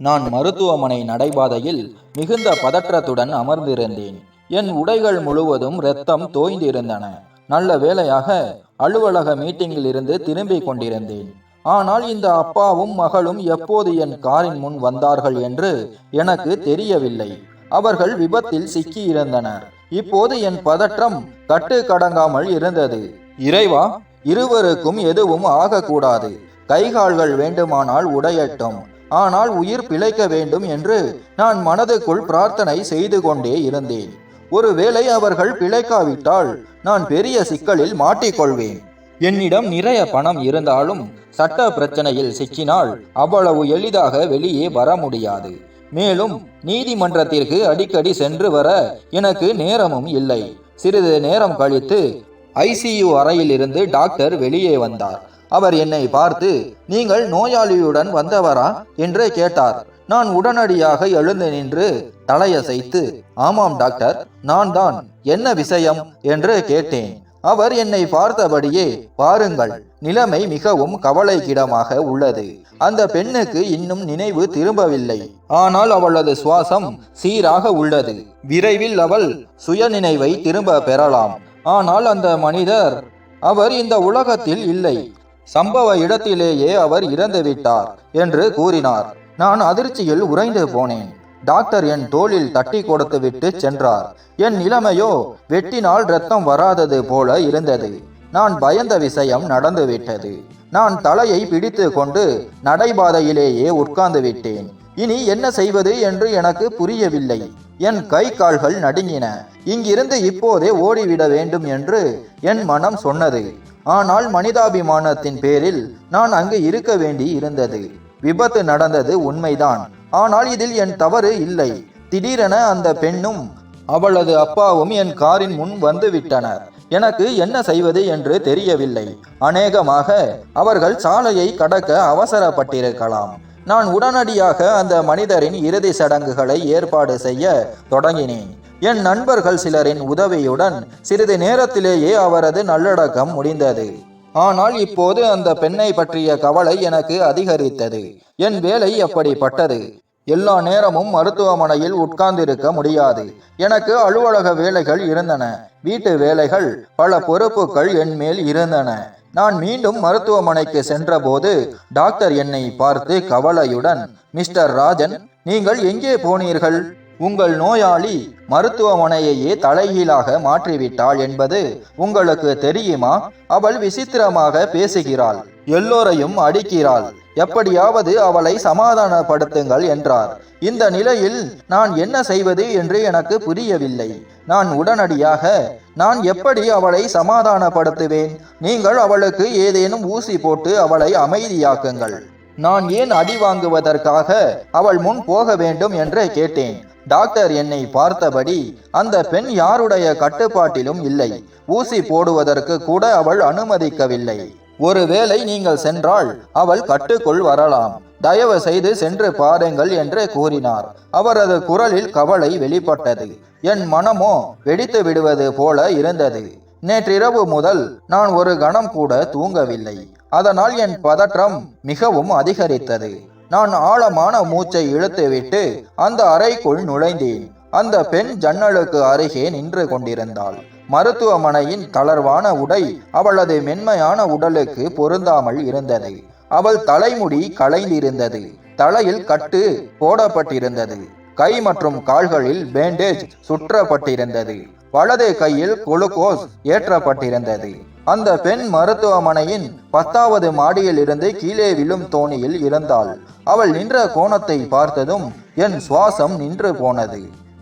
நான் மருத்துவமனை நடைபாதையில் மிகுந்த பதற்றத்துடன் அமர்ந்திருந்தேன். என் உடைகள் முழுவதும் இரத்தம் தோய்ந்திருந்தன. நல்ல வேளையாக அலுவலக மீட்டிங்கில் இருந்து திரும்பிக் கொண்டிருந்தேன். ஆனால் இந்த அப்பாவும் மகளும் எப்போது என் காரின் முன் வந்தார்கள் என்று எனக்கு தெரியவில்லை. அவர்கள் விபத்தில் சிக்கியிருந்தனர். இப்போது என் பதற்றம் கட்டு கடங்காமல் இருந்தது. இறைவா இருவருக்கும் எதுவும் ஆகக்கூடாது. கைகால்கள் வேண்டுமானால் உடையட்டும். ஆனால் உயிர் பிழைக்க வேண்டும் என்று நான் மனதுக்குள் பிரார்த்தனை செய்து கொண்டே இருந்தேன். ஒருவேளை அவர்கள் பிழைக்காவிட்டால் நான் பெரிய சிக்கலில் மாட்டிக்கொள்வேன். என்னிடம் நிறைய பணம் இருந்தாலும் சட்ட பிரச்சனையில் சிக்கினால் அவ்வளவு எளிதாக வெளியே வர முடியாது. மேலும் நீதிமன்றத்திற்கு அடிக்கடி சென்று வர எனக்கு நேரமும் இல்லை. சிறிது நேரம் கழித்து ஐசியு அறையிலிருந்து டாக்டர் வெளியே வந்தார். அவர் என்னை பார்த்து நீங்கள் நோயாளியுடன் வந்தவரா? என்று கேட்டார். நான் உடனடியாக எழுந்து நின்று தலையசைத்து ஆமாம் டாக்டர் நான் தான். என்ன விஷயம்? என்று கேட்டேன். அவர் என்னை பார்த்தபடியே பாருங்கள் நிலைமை மிகவும் கவலைக்கிடமாக உள்ளது. அந்த பெண்ணுக்கு இன்னும் நினைவு திரும்பவில்லை. ஆனால் அவளது சுவாசம் சீராக உள்ளது. விரைவில் அவள் சுயநினைவை திரும்ப பெறலாம். ஆனால் அந்த மனிதர் அவர் இந்த உலகத்தில் இல்லை. சம்பவ இடத்திலேயே அவர் இறந்துவிட்டார் என்று கூறினார். நான் அதிர்ச்சியில் உறைந்து போனேன். டாக்டர் என் தோளில் தட்டி கொடுத்து விட்டு சென்றார். என் நிலைமையோ வெட்டினால் ரத்தம் வராதது போல இருந்தது. நான் பயந்த விஷயம் நடந்துவிட்டது நான் தலையை பிடித்து கொண்டு நடைபாதையிலேயே உட்கார்ந்து விட்டேன். இனி என்ன செய்வது என்று எனக்கு புரியவில்லை. என் கை கால்கள் நடுங்கின. இங்கிருந்து இப்போதே ஓடிவிட வேண்டும் என்று என் மனம் சொன்னது. ஆனால் மனிதாபிமானத்தின் பேரில் நான் அங்கு இருக்க வேண்டி இருந்தது. விபத்து நடந்தது உண்மைதான். ஆனால் இதில் என் தவறு இல்லை. திடீரென அந்த பெண்ணும் அவளது அப்பாவும் என் காரின் முன் வந்து விட்டனர். எனக்கு என்ன செய்வது என்று தெரியவில்லை. அநேகமாக அவர்கள் சாலையை கடக்க அவசரப்பட்டிருக்கலாம். நான் உடனடியாக அந்த மனிதரின் இறுதி சடங்குகளை ஏற்பாடு செய்ய தொடங்கினேன். என் நண்பர்கள் சிலரின் உதவியுடன் சிறிது நேரத்திலேயே அவரது நல்லடக்கம் முடிந்தது. ஆனால் இப்போது அந்த பெண்ணை பற்றிய கவலை எனக்கு அதிகரித்தது. என் வேலை அப்படிப்பட்டது எல்லா நேரமும் மருத்துவமனையில் உட்கார்ந்திருக்க முடியாது. எனக்கு அலுவலக வேலைகள் இருந்தன. வீட்டு வேலைகள் பல பொறுப்புகள் என் மேல் இருந்தன. நான் மீண்டும் மருத்துவமனைக்கு சென்றபோது டாக்டர் என்னை பார்த்து கவலையுடன் மிஸ்டர் ராஜன் நீங்கள் எங்கே போனீர்கள்? உங்கள் நோயாளி மருத்துவமனையையே தலைகீழாக மாற்றிவிட்டாள் என்பது உங்களுக்கு தெரியுமா? அவள் விசித்திரமாக பேசுகிறாள் எல்லோரையும் அடிக்கிறாள். எப்படியாவது அவளை சமாதானப்படுத்துங்கள் என்றார். இந்த நிலையில் நான் என்ன செய்வது என்று எனக்கு புரியவில்லை. நான் உடனடியாக நான் எப்படி அவளை சமாதானப்படுத்துவேன்? நீங்கள் அவளுக்கு ஏதேனும் ஊசி போட்டு அவளை அமைதியாக்குங்கள். நான் ஏன் அடி வாங்குவதற்காக அவள் முன் போக வேண்டும் என்று கேட்டேன். டாக்டர் என்னை பார்த்தபடி அந்த பெண் யாருடைய கட்டுப்பாட்டிலும் இல்லை. ஊசி போடுவதற்கு கூட அவள் அனுமதிக்கவில்லை. ஒருவேளை நீங்கள் சென்றால் அவள் கட்டுக்குள் வரலாம். தயவு செய்து சென்று பாருங்கள் என்று கூறினார். அவரது குரலில் கவலை வெளிப்பட்டது. என் மனமோ வெடித்து விடுவது போல இருந்தது. நேற்றிரவு முதல் நான் ஒரு கணம் கூட தூங்கவில்லை. அதனால் என் பதற்றம் மிகவும் அதிகரித்தது. நான் ஆழமான மூச்சை இழுத்துவிட்டு அந்த அறைக்குள் நுழைந்தேன். அந்த பெண் ஜன்னலுக்கு அருகே நின்று கொண்டிருந்தாள். மருத்துவமனையின் தளர்வான உடை அவளது மென்மையான உடலுக்கு பொருந்தாமல் இருந்தது. அவள் தலைமுடி களைந்திருந்தது. தலையில் கட்டு போடப்பட்டிருந்தது. கை மற்றும் கால்களில் பேண்டேஜ் சுற்றப்பட்டிருந்தது. வலது கையில் குளுக்கோஸ் ஏற்றப்பட்டிருந்தது. அந்த பெண் மருத்துவமனையின் பத்தாவது மாடியில் இருந்து கீழே விழும் தோணியில் இருந்தாள். அவள் நின்ற கோணத்தை பார்த்ததும் என் சுவாசம் நின்று போனது.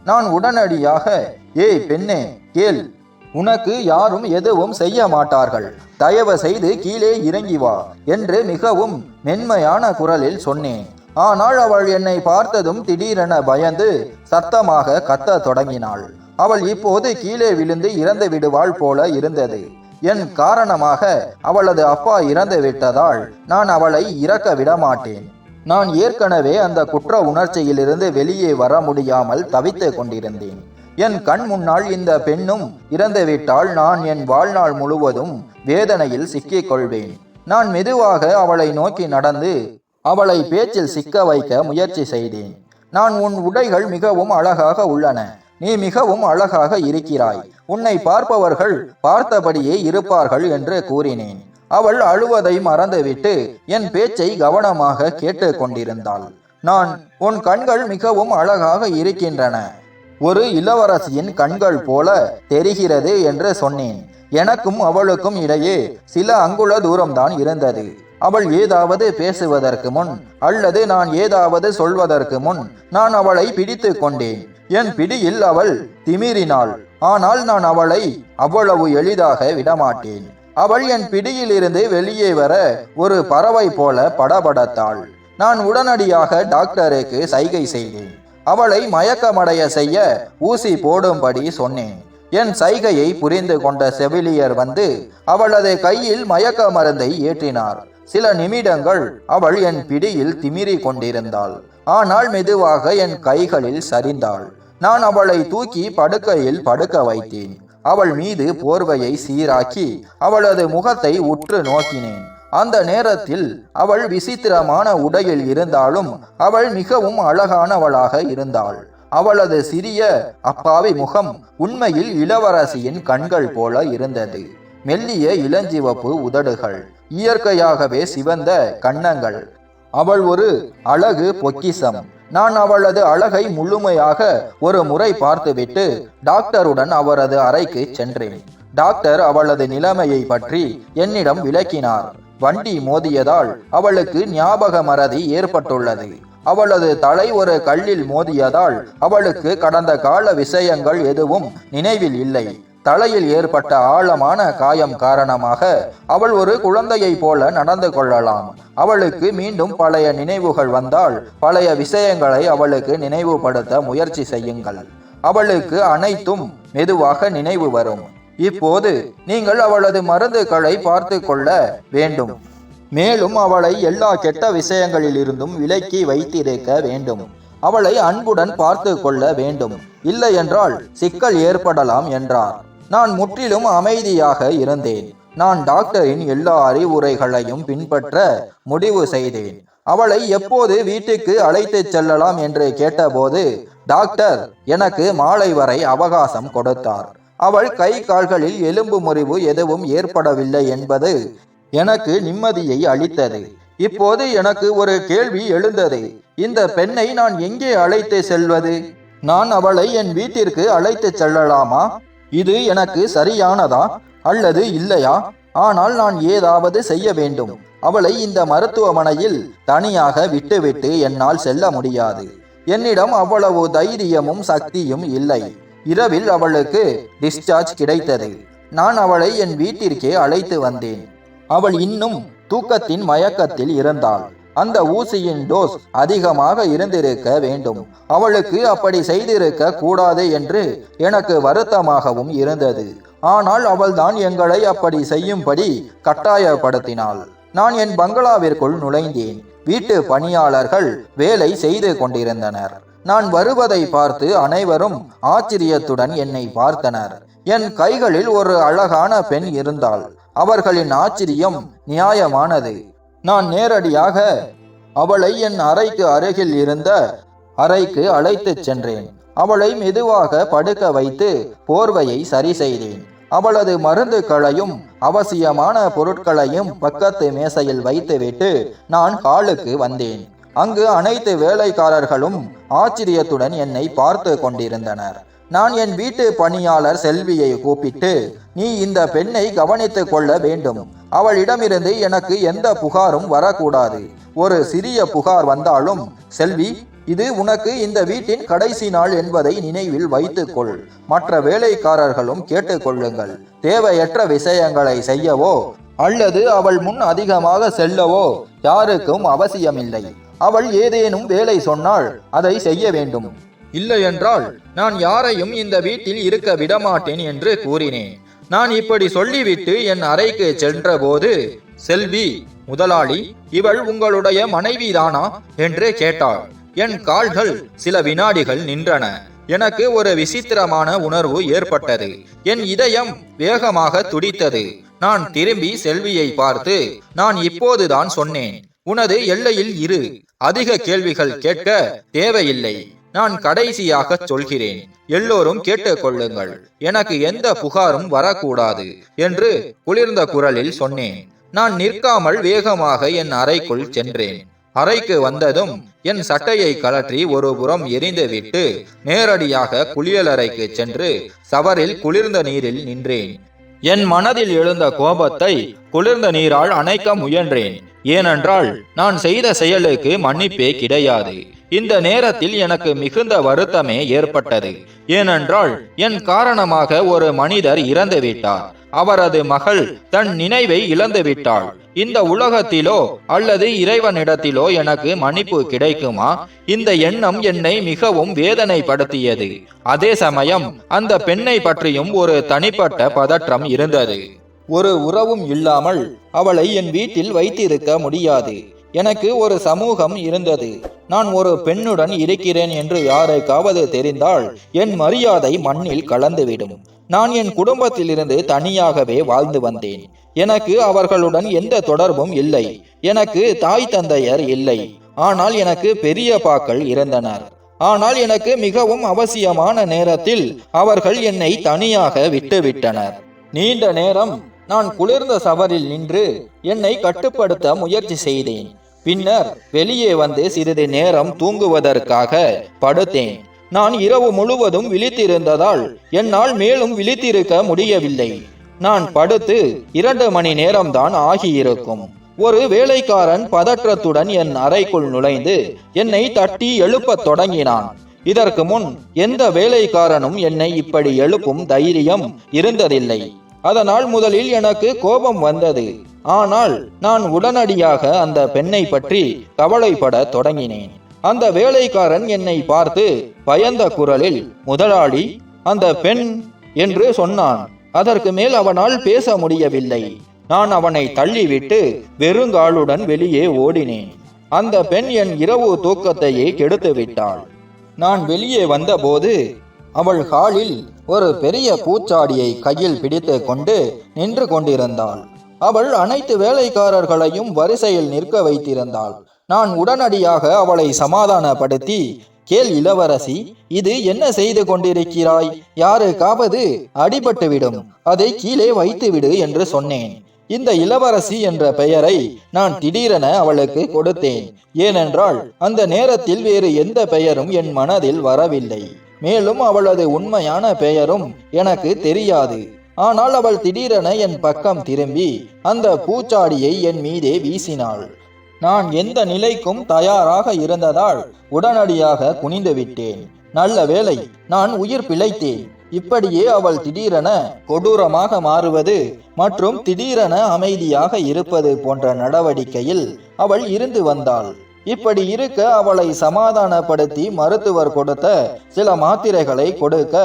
நான் உடனடியாக ஏய் பெண்ணே கேள். உனக்கு யாரும் எதுவும் செய்ய மாட்டார்கள். தயவு செய்து கீழே இறங்கி வா என்று மிகவும் மென்மையான குரலில் சொன்னேன். ஆனால் அவள் என்னை பார்த்ததும் திடீரென பயந்து சத்தமாக கத்த தொடங்கினாள். அவள் இப்போது கீழே விழுந்து இறந்து விடுவாள் போல இருந்தது. என் காரணமாக அவளது அப்பா இறந்து விட்டதால் நான் அவளை இறக்க விடமாட்டேன். நான் ஏற்கனவே அந்த குற்ற உணர்ச்சியிலிருந்து வெளியே வர முடியாமல் தவித்துக் கொண்டிருந்தேன். என் கண் முன்னால் இந்த பெண்ணும் இறந்துவிட்டால் நான் என் வாழ்நாள் முழுவதும் வேதனையில் சிக்கிக் கொள்வேன். நான் மெதுவாக அவளை நோக்கி நடந்து அவளை பேச்சில் சிக்க வைக்க முயற்சி செய்தேன். நான் உன் உடைகள் மிகவும் அழகாக உள்ளன. நீ மிகவும் அழகாக இருக்கிறாய். உன்னை பார்ப்பவர்கள் பார்த்தபடியே இருப்பார்கள் என்று கூறினேன். அவள் அழுவதை மறந்துவிட்டு என் பேச்சை கவனமாக கேட்டு கொண்டிருந்தாள் நான் உன் கண்கள் மிகவும் அழகாக இருக்கின்றன. ஒரு இளவரசியின் கண்கள் போல தெரிகிறது என்று சொன்னேன். எனக்கும் அவளுக்கும் இடையே சில அங்குல தூரம்தான் இருந்தது. அவள் ஏதாவது பேசுவதற்கு முன் அல்லது நான் ஏதாவது சொல்வதற்கு முன் நான் அவளை பிடித்து கொண்டேன். என் பிடியில் அவள் திமிரினாள். ஆனால் நான் அவளை அவ்வளவு எளிதாக விடமாட்டேன். அவள் என் பிடியிலிருந்து வெளியே வர ஒரு பறவை போல படபடத்தாள். நான் உடனடியாக டாக்டருக்கு சைகை செய்தேன். அவளை மயக்கமடைய செய்ய ஊசி போடும்படி சொன்னேன். என் சைகையை புரிந்து கொண்ட செவிலியர் வந்து அவளது கையில் மயக்க மருந்தை ஏற்றினார். சில நிமிடங்கள் அவள் என் பிடியில் திமிரி கொண்டிருந்தாள். ஆனால் மெதுவாக என் கைகளில் சரிந்தாள். நான் அவளை தூக்கி படுக்கையில் படுக்க வைத்தேன். அவள் மீது போர்வையை சீராக்கி அவளது முகத்தை உற்று நோக்கினேன். அந்த நேரத்தில் அவள் விசித்திரமான உடையில் இருந்தாலும் அவள் மிகவும் அழகானவளாக இருந்தாள். அவளது சிறிய அப்பாவி முகம் உண்மையில் இளவரசியின் கண்கள் போல இருந்தது. மெல்லிய இளஞ்சிவப்பு உதடுகள். இயற்கையாகவே சிவந்த கன்னங்கள். அவள் ஒரு அழகு பொக்கிசம். நான் அவளது அழகை முழுமையாக ஒரு முறை பார்த்துவிட்டு டாக்டருடன் அவரது அறைக்கு சென்றேன். டாக்டர் அவளது நிலைமையை பற்றி என்னிடம் விளக்கினார். வண்டி மோதியதால் அவளுக்கு ஞாபக மறதி ஏற்பட்டுள்ளது. அவளது தலை ஒரு கல்லில் மோதியதால் அவளுக்கு கடந்த கால விஷயங்கள் எதுவும் நினைவில் இல்லை. தலையில் ஏற்பட்ட ஆழமான காயம் காரணமாக அவள் ஒரு குழந்தையைப் போல நடந்து கொள்ளலாம். அவளுக்கு மீண்டும் பழைய நினைவுகள் வந்தால் பழைய விஷயங்களை அவளுக்கு நினைவுபடுத்த முயற்சி செய்யுங்கள். அவளுக்கு அனைத்தும் மெதுவாக நினைவு வரும். இப்போது நீங்கள் அவளது மருந்துகளை பார்த்து கொள்ள வேண்டும். மேலும் அவளை எல்லா கெட்ட விஷயங்களிலிருந்தும் விலக்கி வைத்திருக்க வேண்டும். அவளை அன்புடன் பார்த்து கொள்ள வேண்டும். இல்லை என்றால் சிக்கல் ஏற்படலாம் என்றார். நான் முற்றிலும் அமைதியாக இருந்தேன். நான் டாக்டரின் எல்லா அறிவுரைகளையும் பின்பற்ற முடிவு செய்தேன். அவளை எப்போது வீட்டுக்கு அழைத்துச் செல்லலாம் என்று கேட்டபோது டாக்டர் எனக்கு மாலை வரை அவகாசம் கொடுத்தார். அவள் கை கால்களில் எலும்பு முறிவு எதுவும் ஏற்படவில்லை என்பது எனக்கு நிம்மதியை அளித்தது. இப்போது எனக்கு ஒரு கேள்வி எழுந்தது. இந்த பெண்ணை நான் எங்கே அழைத்து செல்வது? நான் அவளை என் வீட்டிற்கு அழைத்து செல்லலாமா? இது எனக்கு சரியானதா அல்லது இல்லையா? ஆனால் நான் ஏதாவது செய்ய வேண்டும். அவளை இந்த மருத்துவமனையில் தனியாக விட்டுவிட்டு என்னால் செல்ல முடியாது. என்னிடம் அவ்வளவு தைரியமும் சக்தியும் இல்லை. இரவில் அவளுக்கு டிஸ்சார்ஜ் கிடைத்தது. நான் அவளை என் வீட்டிற்கே அழைத்து வந்தேன். அவள் இன்னும் தூக்கத்தின் மயக்கத்தில் இருந்தாள். அந்த ஊசியின் டோஸ் அதிகமாக இருந்திருக்க வேண்டும். அவளுக்கு அப்படி செய்திருக்க கூடாது என்று எனக்கு வருத்தமாகவும் இருந்தது. ஆனால் அவள்தான் எங்களை அப்படி செய்யும்படி கட்டாயப்படுத்தினாள். நான் என் பங்களாவிற்குள் நுழைந்தேன். வீட்டு பணியாளர்கள் வேலை செய்து கொண்டிருந்தனர். நான் வருவதை பார்த்து அனைவரும் ஆச்சரியத்துடன் என்னை பார்த்தனர். என் கைகளில் ஒரு அழகான பெண் இருந்தாள். அவர்களின் ஆச்சரியம் நியாயமானது. நான் நேரடியாக அவளை என் அறைக்கு அருகில் இருந்த அறைக்கு அழைத்துச் சென்றேன். அவளை மெதுவாக படுக்க வைத்து போர்வையை சரி செய்தேன். அவளது மருந்துகளையும் அவசியமான பொருட்களையும் பக்கத்து மேசையில் வைத்துவிட்டு நான் காலுக்கு வந்தேன். அங்கு அனைத்து வேலைக்காரர்களும் ஆச்சரியத்துடன் என்னை பார்த்து கொண்டிருந்தனர். நான் என் வீட்டு பணியாளர் செல்வியை கூப்பிட்டு நீ இந்த பெண்ணை கவனித்துக் கொள்ள வேண்டும். அவளிடமிருந்து எனக்கு எந்த புகாரும் வரக்கூடாது. ஒரு சிறிய புகார் வந்தாலும் செல்வி இது உனக்கு இந்த வீட்டின் கடைசி நாள் என்பதை நினைவில் வைத்துக்கொள். மற்ற வேலைக்காரர்களும் கேட்டுக்கொள்ளுங்கள். தேவையற்ற விஷயங்களை செய்யவோ அல்லது அவள் முன் அதிகமாக செல்லவோ யாருக்கும் அவசியமில்லை. அவள் ஏதேனும் வேலை சொன்னால் அதை செய்ய வேண்டும். இல்லையென்றால் நான் யாரையும் இந்த வீட்டில் இருக்க விடமாட்டேன் என்று கூறினேன். நான் இப்படி சொல்லிவிட்டு என் அறைக்கு சென்றபோது செல்வி முதலாளி இவள் உங்களுடைய மனைவிதானா? என்று கேட்டாள். என் கால்கள் சில வினாடிகள் நின்றன. எனக்கு ஒரு விசித்திரமான உணர்வு ஏற்பட்டது. என் இதயம் வேகமாக துடித்தது. நான் திரும்பி செல்வியை பார்த்து நான் இப்போதுதான் சொன்னேன். உனது எல்லையில் இரு. அதிக கேள்விகள் கேட்க தேவையில்லை. நான் கடைசியாக சொல்கிறேன். எல்லோரும் கேட்டுக்கொள்ளுங்கள். எனக்கு எந்த புகாரும் வரக்கூடாது என்று குளிர்ந்த குரலில் சொன்னேன். நான் நிற்காமல் வேகமாக என் அறைக்குள் சென்றேன். அறைக்கு வந்ததும் என் சட்டையை கழற்றி ஒரு புறம் எரிந்துவிட்டு நேரடியாக குளியலறைக்கு சென்று சவரில் குளிர்ந்த நீரில் நின்றேன். என் மனதில் எழுந்த கோபத்தை குளிர்ந்த நீரால் அணைக்க முயன்றேன். ஏனென்றால் நான் செய்த செயலுக்கு மன்னிப்பே கிடையாது. இந்த நேரத்தில் எனக்கு மிகுந்த வருத்தமே ஏற்பட்டது. ஏனென்றால் என் காரணமாக ஒரு மனிதர் இறந்துவிட்டார். அவரது மகள் தன் நினைவை இழந்து விட்டாள். இந்த உலகத்திலோ அல்லது இறைவனிடத்திலோ எனக்கு மன்னிப்பு கிடைக்குமா? இந்த எண்ணம் என்னை மிகவும் வேதனைப்படுத்தியது. அதே சமயம் அந்த பெண்ணை பற்றியும் ஒரு தனிப்பட்ட பதற்றம் இருந்தது. ஒரு உறவும் இல்லாமல் அவளை என் வீட்டில் வைத்திருக்க முடியாது. எனக்கு ஒரு சமூகம் இருந்தது. நான் ஒரு பெண்ணுடன் இருக்கிறேன் என்று யாருக்காவது தெரிந்தால் என் மரியாதை மண்ணில் கலந்துவிடும். நான் என் குடும்பத்திலிருந்து தனியாகவே வாழ்ந்து வந்தேன். எனக்கு அவர்களுடன் எந்த தொடர்பும் இல்லை. எனக்கு தாய் தந்தையர் இல்லை. ஆனால் எனக்கு பெரிய பாக்கள் இருந்தனர் ஆனால் எனக்கு மிகவும் அவசியமான நேரத்தில் அவர்கள் என்னை தனியாக விட்டுவிட்டனர். நீண்ட நேரம் நான் குளிர்ந்த சவரில் நின்று என்னை கட்டுப்படுத்த முயற்சி செய்தேன். பின்னர் வெளியே வந்து சிறிது நேரம் தூங்குவதற்காக படுத்தேன். நான் இரவு முழுவதும் விழித்திருந்ததால் என்னால் மேலும் விழித்திருக்க முடியவில்லை. நான் படுத்து இரண்டு மணி நேரம்தான் ஆகியிருக்கும். ஒரு வேலைக்காரன் பதற்றத்துடன் என் அறைக்குள் நுழைந்து என்னை தட்டி எழுப்பத் தொடங்கினான். இதற்கு முன் எந்த வேலைக்காரனும் என்னை இப்படி எழுப்பும் தைரியம் இருந்ததில்லை. அதனால் முதலில் எனக்கு கோபம் வந்தது. ஆனால் நான் உடனடியாக அந்த பெண்ணை பற்றி கவலைப்பட தொடங்கினேன். அந்த வேலைக்காரன் என்னை பார்த்து பயந்த குரலில் முதலாளி அந்த பெண் என்று சொன்னான். அதற்கு மேல் அவனால் பேச முடியவில்லை. நான் அவனை தள்ளிவிட்டு வெறுங்காலுடன் வெளியே ஓடினேன். அந்த பெண் என் இரவு தூக்கத்தையே கெடுத்து விட்டாள் நான் வெளியே வந்தபோது அவள் ஹாலில் ஒரு பெரிய பூச்சாடியை கையில் பிடித்து கொண்டு நின்று கொண்டிருந்தாள். அவள் அனைத்து வேலைக்காரர்களையும் வரிசையில் நிற்க வைத்திருந்தாள். நான் உடனடியாக அவளை சமாதானப்படுத்தி கேள் இளவரசி இது என்ன செய்து கொண்டிருக்கிறாய்? யாருக்காவது அடிபட்டுவிடும் அதை கீழே வைத்துவிடு என்று சொன்னேன். இந்த இளவரசி என்ற பெயரை நான் திடீரென அவளுக்கு கொடுத்தேன். ஏனென்றால் அந்த நேரத்தில் வேறு எந்த பெயரும் என் மனதில் வரவில்லை. மேலும் அவளது உண்மையான பெயரும் எனக்கு தெரியாது. ஆனால் அவள் திடீரென என் பக்கம் திரும்பி அந்த பூச்சாடியை என் மீதே வீசினாள். நான் எந்த நிலைக்கும் தயாராக இருந்ததால் உடனடியாக குனிந்து விட்டேன். நல்ல வேளை நான் உயிர் பிழைத்தேன். இப்படியே அவள் திடீரென கொடூரமாக மாறுவது மற்றும் திடீரென அமைதியாக இருப்பது போன்ற நடவடிக்கையில் அவள் இருந்து வந்தாள். இப்படி இருக்க அவளை சமாதானப்படுத்தி மருத்துவர் கொடுத்த சில மாத்திரைகளை கொடுக்க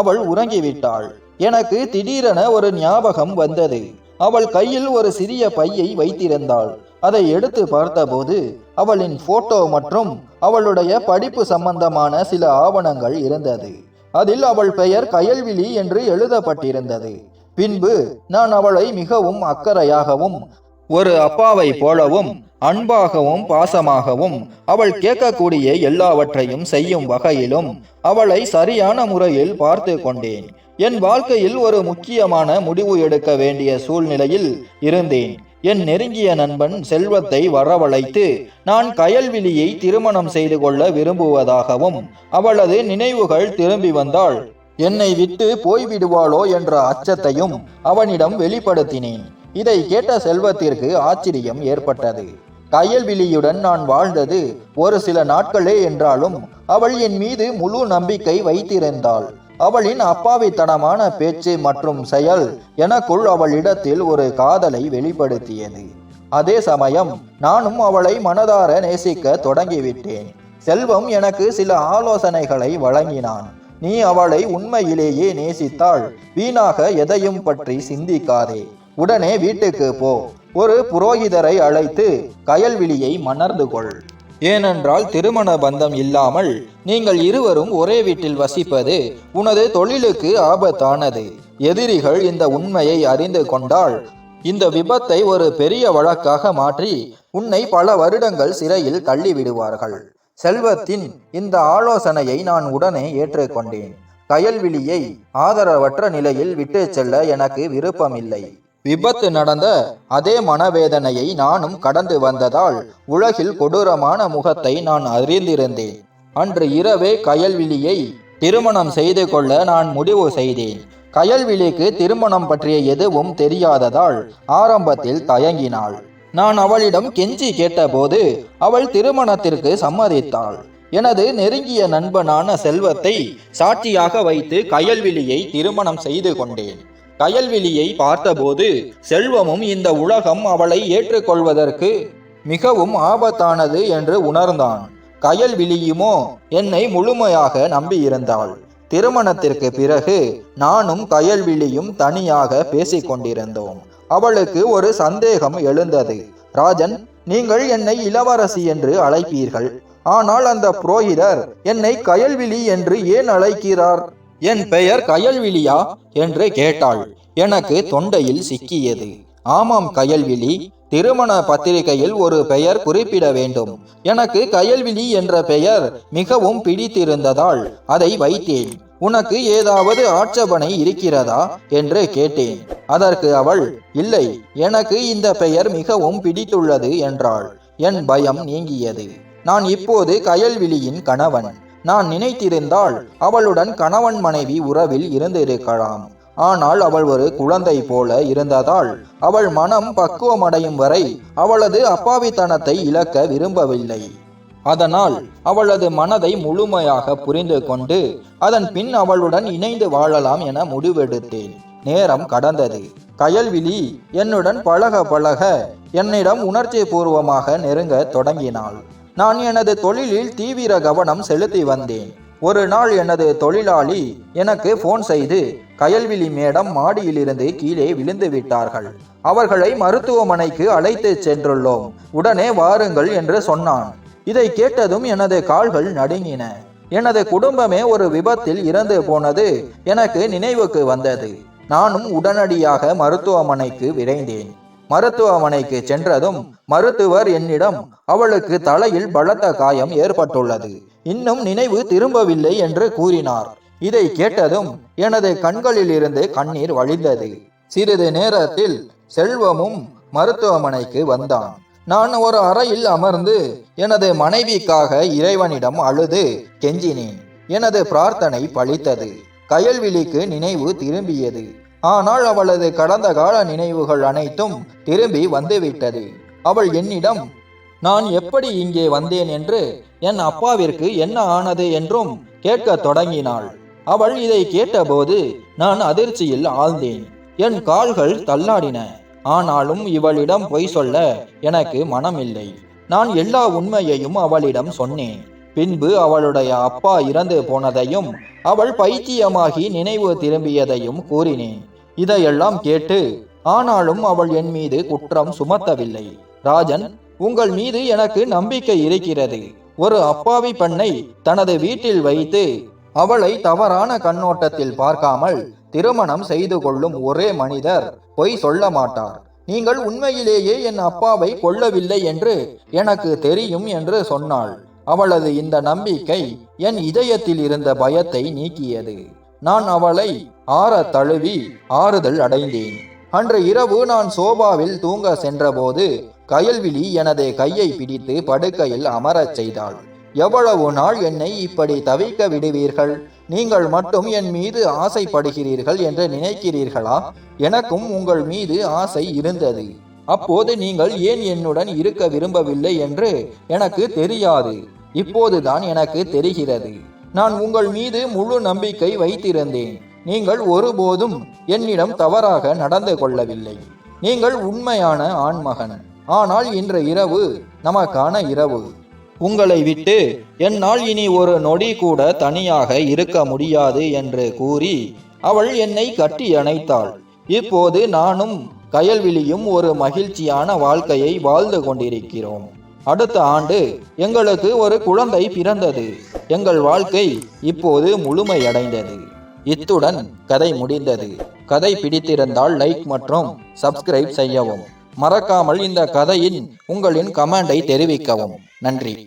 அவள் உறங்கிவிட்டாள். எனக்கு திடீரென ஒரு ஞாபகம் வந்தது. அவள் கையில் ஒரு சிறிய பையை வைத்திருந்தாள். அதை எடுத்து பார்த்தபோது அவளின் போட்டோ மற்றும் அவளுடைய படிப்பு சம்பந்தமான சில ஆவணங்கள் இருந்தது. அதில் அவள் பெயர் கயல்விழி என்று எழுதப்பட்டிருந்தது. பின்பு நான் அவளை மிகவும் அக்கறையாகவும் ஒரு அப்பாவை போலவும் அன்பாகவும் பாசமாகவும் அவள் கேட்கக்கூடிய எல்லாவற்றையும் செய்யும் வகையிலும் அவளை சரியான முறையில் பார்த்து கொண்டேன். என் வாழ்க்கையில் ஒரு முக்கியமான முடிவு எடுக்க வேண்டிய சூழ்நிலையில் இருந்தேன். என் நெருங்கிய நண்பன் செல்வத்தை வரவழைத்து நான் கயல்விழியை திருமணம் செய்து கொள்ள விரும்புவதாகவும் அவளது நினைவுகள் திரும்பி வந்தால் என்னை விட்டு போய்விடுவாளோ என்ற அச்சத்தையும் அவனிடம் வெளிப்படுத்தினேன். இதை கேட்ட செல்வத்திற்கு ஆச்சரியம் ஏற்பட்டது. கயல்விழியுடன் நான் வாழ்ந்தது ஒரு சில நாட்களே என்றாலும் அவள் என் மீது முழு நம்பிக்கை வைத்திருந்தாள். அவளின் அப்பாவித்தனமான பேச்சு மற்றும் செயல் எனக்குள் அவளிடத்தில் ஒரு காதலை வெளிப்படுத்தியது. அதே சமயம் நானும் அவளை மனதார நேசிக்க தொடங்கிவிட்டேன். செல்வம் எனக்கு சில ஆலோசனைகளை வழங்கினான். நீ அவளை உண்மையிலேயே நேசித்தாள் வீணாக எதையும் பற்றி சிந்திக்காதே. உடனே வீட்டுக்கு போ. ஒரு புரோகிதரை அழைத்து கயல்விழியை மணர்ந்து கொள். ஏனென்றால் திருமண பந்தம் இல்லாமல் நீங்கள் இருவரும் ஒரே வீட்டில் வசிப்பது உனது தொழிலுக்கு ஆபத்தானது. எதிரிகள் இந்த உண்மையை அறிந்து கொண்டால் இந்த விபத்தை ஒரு பெரிய வழக்காக மாற்றி உன்னை பல வருடங்கள் சிறையில் தள்ளிவிடுவார்கள். செல்வத்தின் இந்த ஆலோசனையை நான் உடனே ஏற்றுக்கொண்டேன். கயல்விழியை ஆதரவற்ற நிலையில் விட்டு செல்ல எனக்கு விருப்பமில்லை. விபத்து நடந்த அதே மனவேதனையை நானும் கடந்து வந்ததால் உலகில் கொடூரமான முகத்தை நான் அறிந்திருந்தேன். அன்று இரவே கயல்விழியை திருமணம் செய்து கொள்ள நான் முடிவு செய்தேன். கயல்விழிக்கு திருமணம் பற்றிய எதுவும் தெரியாததால் ஆரம்பத்தில் தயங்கினாள். நான் அவளிடம் கெஞ்சி கேட்டபோது அவள் திருமணத்திற்கு சம்மதித்தாள். எனது நெருங்கிய நண்பனான செல்வத்தை சாட்சியாக வைத்து கயல்விழியை திருமணம் செய்து கொண்டேன். கயல்விழியை பார்த்தபோது செல்வமும் இந்த உலகம் அவளை ஏற்றுக்கொள்வதற்கு மிகவும் ஆபத்தானது என்று உணர்ந்தான். கயல்விழியுமோ? என்னை முழுமையாக நம்பியிருந்தாள். திருமணத்திற்கு பிறகு நானும் கயல்விழியும் தனியாக பேசிக் கொண்டிருந்தோம் அவளுக்கு ஒரு சந்தேகம் எழுந்தது. ராஜன் நீங்கள் என்னை இளவரசி என்று அழைப்பீர்கள். ஆனால் அந்த புரோகிதர் என்னை கயல்விழி என்று ஏன் அழைக்கிறார்? என் பெயர் கயல்விழியா என்று கேட்டாள். எனக்கு தொண்டையில் சிக்கியது. ஆமாம் கயல்விழி திருமண பத்திரிகையில் ஒரு பெயர் குறிப்பிட வேண்டும். எனக்கு கயல்விழி என்ற பெயர் மிகவும் பிடித்திருந்ததால் அதை வைத்தேன். உனக்கு ஏதாவது ஆட்சேபனை இருக்கிறதா? என்று கேட்டேன். அதற்கு அவள் இல்லை எனக்கு இந்த பெயர் மிகவும் பிடித்துள்ளது என்றாள். என் பயம் நீங்கியது. நான் இப்போது கயல்விழியின் கணவன். நான் நினைத்திருந்தால் அவளுடன் கணவன் மனைவி உறவில் இருந்திருக்கலாம். ஆனால் அவள் ஒரு குழந்தை போல இருந்ததால் அவள் மனம் பக்குவமடையும் வரை அவளது அப்பாவித்தனத்தை இழக்க விரும்பவில்லை. அதனால் அவளது மனதை முழுமையாக புரிந்து கொண்டு அதன் பின் அவளுடன் இணைந்து வாழலாம் என முடிவெடுத்தேன். நேரம் கடந்தது. கயல்விழி என்னுடன் பழக பழக என்னிடம் உணர்ச்சி பூர்வமாக நெருங்க தொடங்கினாள். நான் எனது தொழிலில் தீவிர கவனம் செலுத்தி வந்தேன். ஒரு நாள் எனது தொழிலாளி எனக்கு போன் செய்து கயல்விழி மேடம் மாடியிலிருந்து கீழே விழுந்து விட்டார்கள். அவர்களை மருத்துவமனைக்கு அழைத்து சென்றுள்ளோம். உடனே வாருங்கள் என்று சொன்னான். இதை கேட்டதும் எனது கால்கள் நடுங்கின. எனது குடும்பமே ஒரு விபத்தில் இறந்து போனது எனக்கு நினைவுக்கு வந்தது. நானும் உடனடியாக மருத்துவமனைக்கு விரைந்தேன். மருத்துவமனைக்கு சென்றதும் மருத்துவர் என்னிடம் அவளுக்கு தலையில் பலத்த காயம் ஏற்பட்டுள்ளது. இன்னும் நினைவு திரும்பவில்லை என்று கூறினார். இதை கேட்டதும் எனது கண்களிலிருந்து கண்ணீர் வழிந்தது. சிறிது நேரத்தில் செல்வமும் மருத்துவமனைக்கு வந்தான். நான் ஒரு அறையில் அமர்ந்து எனது மனைவிக்காக இறைவனிடம் அழுது கெஞ்சினேன். எனது பிரார்த்தனை பழித்தது. கயல்விழிக்கு நினைவு திரும்பியது. ஆனால் அவளது கடந்த கால நினைவுகள் அனைத்தும் திரும்பி வந்துவிட்டது. அவள் என்னிடம் நான் எப்படி இங்கே வந்தேன் என்று என் அப்பாவிற்கு என்ன ஆனது என்றும் கேட்கத் தொடங்கினாள். அவள் இதை கேட்டபோது நான் அதிர்ச்சியில் ஆழ்ந்தேன். என் கால்கள் தள்ளாடின. ஆனாலும் இவளிடம் பொய் சொல்ல எனக்கு மனமில்லை. நான் எல்லா உண்மையையும் அவளிடம் சொன்னேன். பின்பு அவளுடைய அப்பா இறந்து போனதையும் அவள் பைத்தியமாகி நினைவு திரும்பியதையும் கூறினேன் இதையெல்லாம் கேட்டு ஆனாலும் அவள் என் மீது குற்றம் சுமத்தவில்லை. ராஜன் உங்கள் மீது எனக்கு நம்பிக்கை இருக்கிறது. ஒரு அப்பாவி பெண்ணை தனது வீட்டில் வைத்து அவளை தவறான கண்ணோட்டத்தில் பார்க்காமல் திருமணம் செய்து கொள்ளும் ஒரே மனிதர் பொய் சொல்ல மாட்டார். நீங்கள் உண்மையிலேயே என் அப்பாவை கொல்லவில்லை என்று எனக்கு தெரியும் என்று சொன்னாள். அவளது இந்த நம்பிக்கை என் இதயத்தில் இருந்த பயத்தை நீக்கியது. நான் அவளை ஆற தழுவி ஆறுதல் அடைந்தேன். அன்று இரவு நான் சோபாவில் தூங்க சென்றபோது கயல்விழி எனது கையை பிடித்து படுக்கையில் அமரச் செய்தாள். எவ்வளவு நாள் என்னை இப்படி தவிக்க விடுவீர்கள்? நீங்கள் மட்டும் என் மீது ஆசைப்படுகிறீர்கள் என்று நினைக்கிறீர்களா? எனக்கும் உங்கள் மீது ஆசை இருந்தது. அப்போது நீங்கள் ஏன் என்னுடன் இருக்க விரும்பவில்லை என்று எனக்கு தெரியாது. இப்போதுதான் எனக்கு தெரிகிறது. நான் உங்கள் மீது முழு நம்பிக்கை வைத்திருந்தேன். நீங்கள் ஒருபோதும் என்னிடம் தவறாக நடந்து கொள்ளவில்லை. நீங்கள் உண்மையான ஆண்மகன். ஆனால் இன்று இரவு நமக்கான இரவு. உங்களை விட்டு என்னால் இனி ஒரு நொடி கூட தனியாக இருக்க முடியாது என்று கூறி அவள் என்னை கட்டி அணைத்தாள். இப்போது நானும் கயல்விழியும் ஒரு மகிழ்ச்சியான வாழ்க்கையை வாழ்ந்து கொண்டிருக்கிறோம். அடுத்த ஆண்டு எங்களுக்கு ஒரு குழந்தை பிறந்தது. எங்கள் வாழ்க்கை இப்போது முழுமையடைந்தது. இத்துடன் கதை முடிந்தது. கதை பிடித்திருந்தால் லைக் மற்றும் சப்ஸ்கிரைப் செய்யவும். மறக்காமல் இந்த கதையின் உங்களின் கமெண்டை தெரிவிக்கவும். நன்றி.